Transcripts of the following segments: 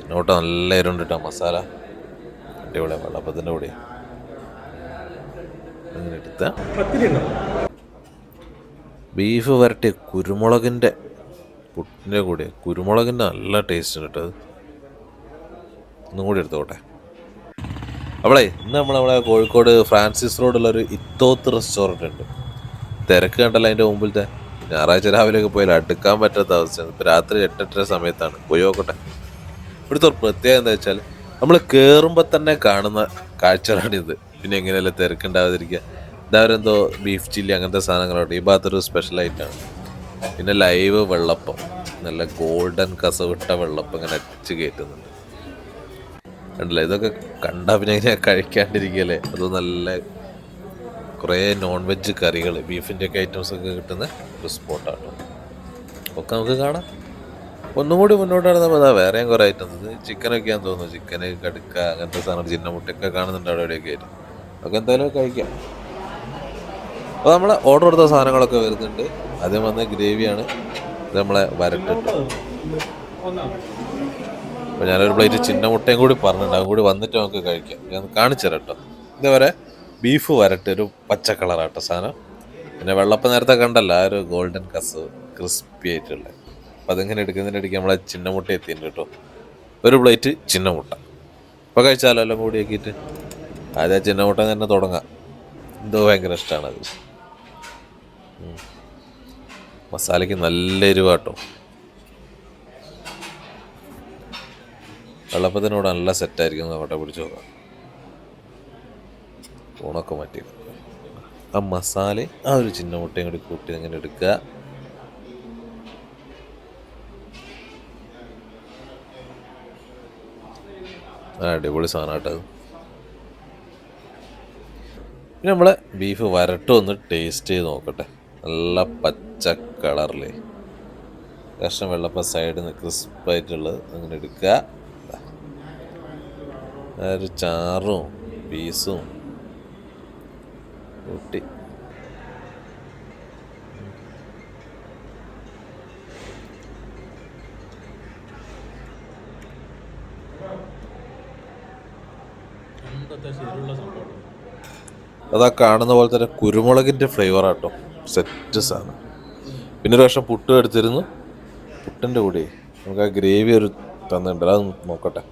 ചിന്നോട്ട നല്ല ഇരുണ്ടിട്ടാ മസാല. അടിപൊളി വെള്ളപ്പത്തിന്റെ കൂടെ അങ്ങനെ എടുത്ത. ബീഫ് വരട്ടിയ കുരുമുളകിന്റെ പുട്ടിന്റെ കൂടെ കുരുമുളകിന്റെ നല്ല ടേസ്റ്റ് ഉണ്ട് കേട്ടോ ഒന്നും കൂടി എടുത്തോട്ടെ. അവളെ ഇന്ന് നമ്മൾ നമ്മളെ കോഴിക്കോട് ഫ്രാൻസിസ് റോഡുള്ളൊരു ഇത്തോത്ത് റെസ്റ്റോറന്റ് ഉണ്ട്. തിരക്ക് കണ്ടല്ലോ അതിന്റെ മുമ്പിലത്തെ. ഞായറാഴ്ച രാവിലെയൊക്കെ പോയാൽ അടുക്കാൻ പറ്റാത്ത അവസ്ഥയാണ്. ഇപ്പോൾ രാത്രി എട്ടെട്ടര സമയത്താണ്. പോയി നോക്കട്ടെ. ഇവിടുത്തെ ഒരു പ്രത്യേകത എന്താ വെച്ചാൽ നമ്മൾ കയറുമ്പോൾ തന്നെ കാണുന്ന കാഴ്ചകളാണിത്. പിന്നെ എങ്ങനെയല്ല തിരക്കുണ്ടാവാതിരിക്കുക. ഇതവരെന്തോ ബീഫ് ചില്ലി അങ്ങനത്തെ സാധനങ്ങളുണ്ട് ഈ ഭാഗത്തൊരു സ്പെഷ്യൽ ആണ്. പിന്നെ ലൈവ് വെള്ളപ്പം. നല്ല ഗോൾഡൻ കസവിട്ട വെള്ളപ്പം ഇങ്ങനെ അടിച്ച് കയറ്റുന്നുണ്ട്. കണ്ടില്ല? ഇതൊക്കെ കണ്ടാൽ പിന്നെ ഇങ്ങനെ കഴിക്കാണ്ടിരിക്കല്ലേ അത് നല്ല കുറേ നോൺ വെജ് കറികൾ ബീഫിന്റെയൊക്കെ ഐറ്റംസൊക്കെ കിട്ടുന്ന ഒരു സ്പോട്ടാണ് ഒക്കെ നമുക്ക് കാണാം. ഒന്നും കൂടി മുന്നോട്ട് നടന്നപ്പോൾ അതാ വേറെയും കുറേ ഐറ്റംസ് ചിക്കനൊക്കെയാന്ന് തോന്നുന്നു. ചിക്കന് കടുക്ക അങ്ങനത്തെ സാധനം ചിന്ന മുട്ടയൊക്കെ കാണുന്നുണ്ട് അവിടെ എവിടെയൊക്കെ ആയിട്ട്. ഒക്കെ എന്തായാലും കഴിക്കാം. അപ്പോൾ നമ്മൾ ഓർഡർ കൊടുത്ത സാധനങ്ങളൊക്കെ വരുന്നുണ്ട്. ആദ്യം വന്ന ഗ്രേവിയാണ് ഇത് നമ്മളെ വരട്ടിട്ട്. അപ്പോൾ ഞാനൊരു പ്ലേറ്റ് ചിന്ന മുട്ടയും കൂടി പറഞ്ഞിട്ടുണ്ട്. അതും കൂടി വന്നിട്ട് നമുക്ക് കഴിക്കാം. ഞാൻ കാണിച്ചു തരാം കേട്ടോ. ഇതേവരെ ബീഫ് വരട്ട്. ഒരു പച്ച കളറാട്ടോ സാധനം. പിന്നെ വെള്ളപ്പം നേരത്തെ കണ്ടല്ല ആ ഒരു ഗോൾഡൻ കസ് ക്രിസ്പി ആയിട്ടുള്ള. അപ്പം അതിങ്ങനെ എടുക്കുന്നതിന്റെ ഇടയ്ക്ക് നമ്മളെ ചിന്നമുട്ട എത്തിയിട്ടുണ്ട് കേട്ടോ. ഒരു പ്ലേറ്റ് ചിന്നമുട്ട. ഇപ്പോൾ കഴിച്ചാലോ എല്ലാം കൂടി ആക്കിയിട്ട് ആദ്യം ആ ചിന്ന മുട്ട തന്നെ തുടങ്ങാം. എന്തോ ഭയങ്കര ഇഷ്ടമാണ് അത് മസാലയ്ക്ക് നല്ല എരിവാട്ടോ വെള്ളപ്പത്തിനോട് നല്ല സെറ്റായിരിക്കും അവിടെ പിടിച്ചു നോക്കാം. ഊണൊക്കെ മാറ്റി ആ മസാല ആ ഒരു ചിന്ന മുട്ടയും കൂടി കൂട്ടി അങ്ങനെ എടുക്കുക. അടിപൊളി സാധനമായിട്ട് പിന്നെ നമ്മൾ ബീഫ് വരട്ടും ഒന്ന് ടേസ്റ്റ് ചെയ്ത് നോക്കട്ടെ. നല്ല പച്ച കളറിൽ കഷ്ണം വെള്ളപ്പം സൈഡിൽ നിന്ന് ക്രിസ്പായിട്ടുള്ളത് അങ്ങനെ എടുക്കുക. ഒരു ചാറും പീസും കൂട്ടി. അതാ കാണുന്ന പോലെ തന്നെ കുരുമുളകിന്റെ ഫ്ലേവർ ആട്ടോ. സെറ്റ് സാധനം പിന്നെ ഒരു വർഷം പുട്ടും എടുത്തിരുന്നു. പുട്ടിന്റെ കൂടെ നമുക്ക് ആ ഗ്രേവി ഒരു തന്നിട്ടുണ്ട്. അത് നോക്കട്ടെ.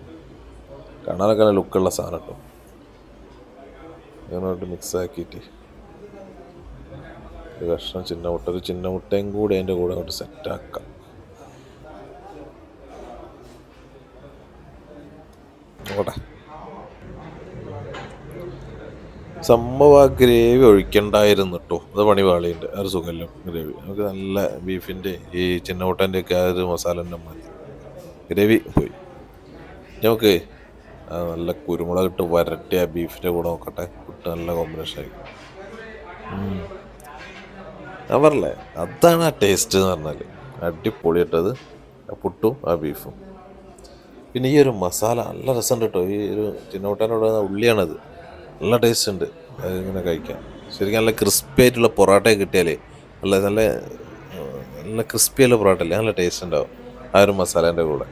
കാണാനൊക്കെ നല്ല ലുക്കുള്ള സാധനം കേട്ടോ. ഇങ്ങനോട്ട് മിക്സ് ആക്കിയിട്ട് ഒരു കഷ്ണം ചിന്ന മുട്ട ഒരു ചിന്ന മുട്ടയും കൂടി അതിന്റെ കൂടെ അങ്ങോട്ട് സെറ്റാക്കാം നോക്കട്ടെ. സംഭവം ഗ്രേവി ഒഴിക്കണ്ടായിരുന്നു കേട്ടോ അത് പണിപാളിയുണ്ട് ആ ഒരു സുഖമല്ല ഗ്രേവി. നമുക്ക് നല്ല ബീഫിന്റെ ഈ ചിന്നമുട്ടന്റെ ഒക്കെ ആ ഒരു മസാല തന്നെ മതി. ഗ്രേവി പോയി. നമുക്ക് നല്ല കുരുമുളക് ഇട്ട് വരട്ടി ആ ബീഫിന്റെ കൂടെ നോക്കട്ടെ. ഇട്ട് നല്ല കോമ്പിനേഷൻ ആയി. ഞാൻ പറഞ്ഞേ അതാണ് ആ ടേസ്റ്റ് എന്ന് പറഞ്ഞാൽ അടിപൊളി ഇട്ടത് ആ പുട്ടും ആ ബീഫും. പിന്നെ ഈ ഒരു മസാല നല്ല രസമുണ്ട് കേട്ടോ. ഈ ഒരു ചിന്നോട്ടാനോട് ഉള്ളിയാണത്. നല്ല ടേസ്റ്റ് ഉണ്ട്. ഇങ്ങനെ കഴിക്കാം. ശരിക്കും നല്ല ക്രിസ്പി ആയിട്ടുള്ള പൊറോട്ട കിട്ടിയാലേ നല്ല നല്ല നല്ല ക്രിസ്പി ആയിട്ടുള്ള പൊറോട്ട അല്ലേ? നല്ല ടേസ്റ്റ് ഉണ്ടാവും. ആ ഒരു മസാലേന്റെ കൂടെ.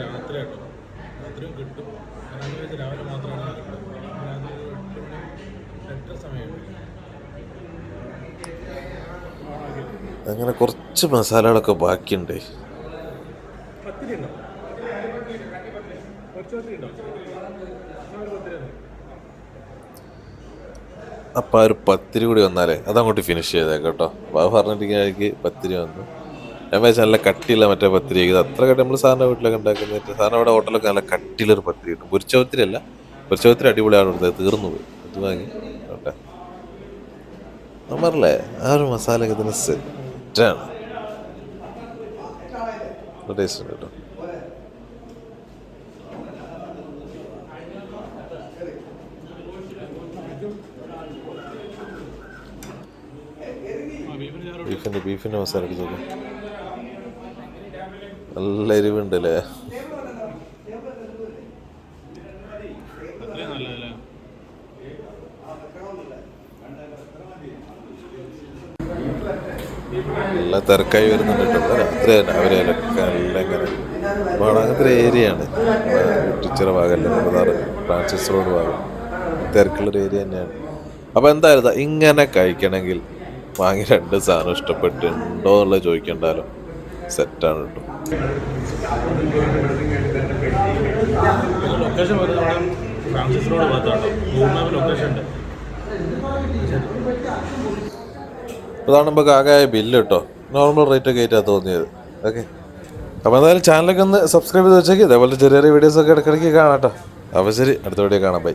രാത്രി കേട്ടോ. രാവിലെ മാത്രമാണ് അങ്ങനെ കുറച്ച് മസാലകളൊക്കെ ബാക്കിയുണ്ട്. പത്തിരി ഉണ്ടോ കുറച്ച് ഉണ്ടോ ഒരു ഉണ്ടോ അപ്പം ആ ഒരു പത്തിരി കൂടി വന്നാലേ അതങ്ങോട്ട് ഫിനിഷ് ചെയ്തേക്കാം കേട്ടോ. ബാബ പറഞ്ഞിട്ട് പത്തിരി വന്നു. ഞാൻ വെച്ചാൽ നല്ല കട്ടിയുള്ള മറ്റേ പത്തിരി ഇത് അത്ര കട്ടി നമ്മൾ സാറിന്റെ വീട്ടിലൊക്കെ ഉണ്ടാക്കുന്ന സാറിന് അവിടെ ഹോട്ടലൊക്കെ നല്ല കട്ടിയിലൊരു പത്തിരി കിട്ടും. പൊരിച്ച പത്തിരി അല്ല. പൊരിച്ച പത്തിരി അടിപൊളിയാണ് കൊടുത്തത് തീർന്നു പോയി. അത് വാങ്ങി. കേട്ടെ നമ്മറല്ലേ ആ ഒരു മസാലയൊക്കെ ഇതിന് ഇതിന് സെറ്റാണ് ടേസ്റ്റ് കേട്ടോ ബീഫിന്റെ ബീഫിന്റെ മസാല എടുത്ത് നല്ല എരിവുണ്ട് നല്ല തിരക്കായി വരുന്നുണ്ട് രാത്രി തന്നെ എല്ലാം ഇങ്ങനെ അങ്ങനത്തെ ഏരിയയാണ്. ടീച്ചർ ഭാഗമല്ല? മൂന്നാറ് ഫ്രാൻസിസ് റോഡ് ഭാഗം തിരക്കുള്ളൊരു ഏരിയ തന്നെയാണ്. അപ്പോൾ എന്തായാലും ഇങ്ങനെ കഴിക്കണമെങ്കിൽ വാങ്ങി രണ്ട് സാധനം ഇഷ്ടപ്പെട്ടുണ്ടോ എന്നുള്ളത് ചോദിക്കണ്ടാലോ. സെറ്റാണ് കേട്ടോ. ലൊക്കേഷൻ ഫ്രാൻസിസ് റോഡ് ഭാഗത്താണ് ലൊക്കേഷൻ ഉണ്ട്. അതാണ് നമുക്ക് ആകായ ബില്ല് കേട്ടോ. നോർമൽ റേറ്റ് ഒക്കെ ആയിട്ടാണ് തോന്നിയത്. ഓക്കെ അപ്പോൾ എന്തായാലും ചാനലൊക്കെ ഒന്ന് സബ്സ്ക്രൈബ് ചെയ്ത് വെച്ചേക്ക്. ഇതേപോലെ ചെറിയ ചെറിയ വീഡിയോസൊക്കെ ഇടയ്ക്കിടയ്ക്ക് കാണാം കേട്ടോ. അപ്പോൾ ശരി അടുത്ത വീഡിയോ കാണാം. ബൈ